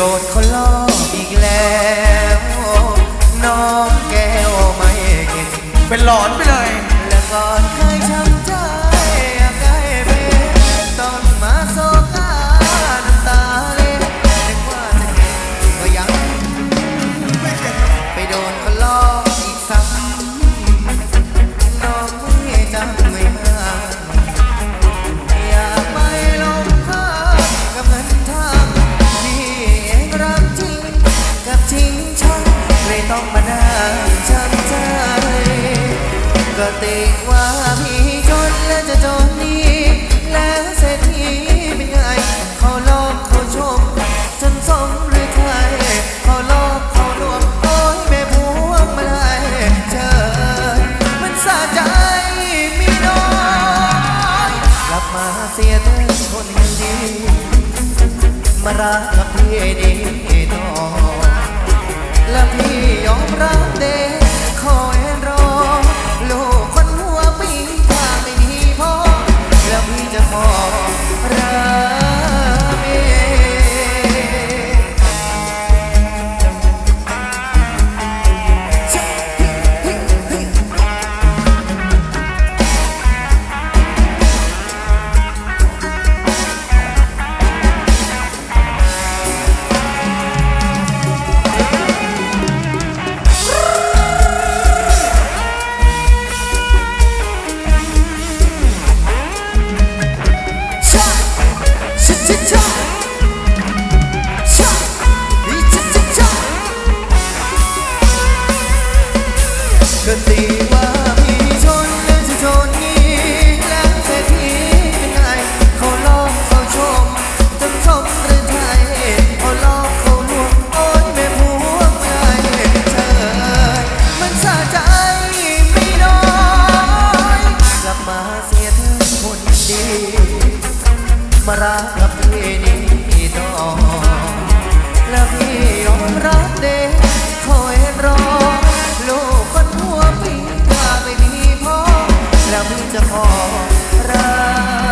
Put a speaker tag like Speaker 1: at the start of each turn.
Speaker 1: โดนคนลอกอีกแล้ว น้องแก้วไม่เก็บ
Speaker 2: เป็นหลอนไปเลย
Speaker 1: และก่อน มานั่งช้ำใจ ก็ติว่าพี่จนและจะจนนี้ แล้วเศรษฐีเป็นไง เขาลอกเขาชม จนสมหรือไทยเขาลอกเขาลวงโอ้ยแม่พวงมาลัยเจอมันสะใจมีน้อยกลับมาเสียเธอคนดี มารักกับพี่ดี ก็ตีว่าพี่ชนและจะชนนี้แล้วเศรษฐียังไงเขาลอกเขาชมจนสมหรือไทยเขาลอกเขาลวงโอ้ยแม่พวงใจเธอ มันสะใจไม่น้อยกลับมาเสียเธอคนดี มารักกับพี่นี่ จะพอรัก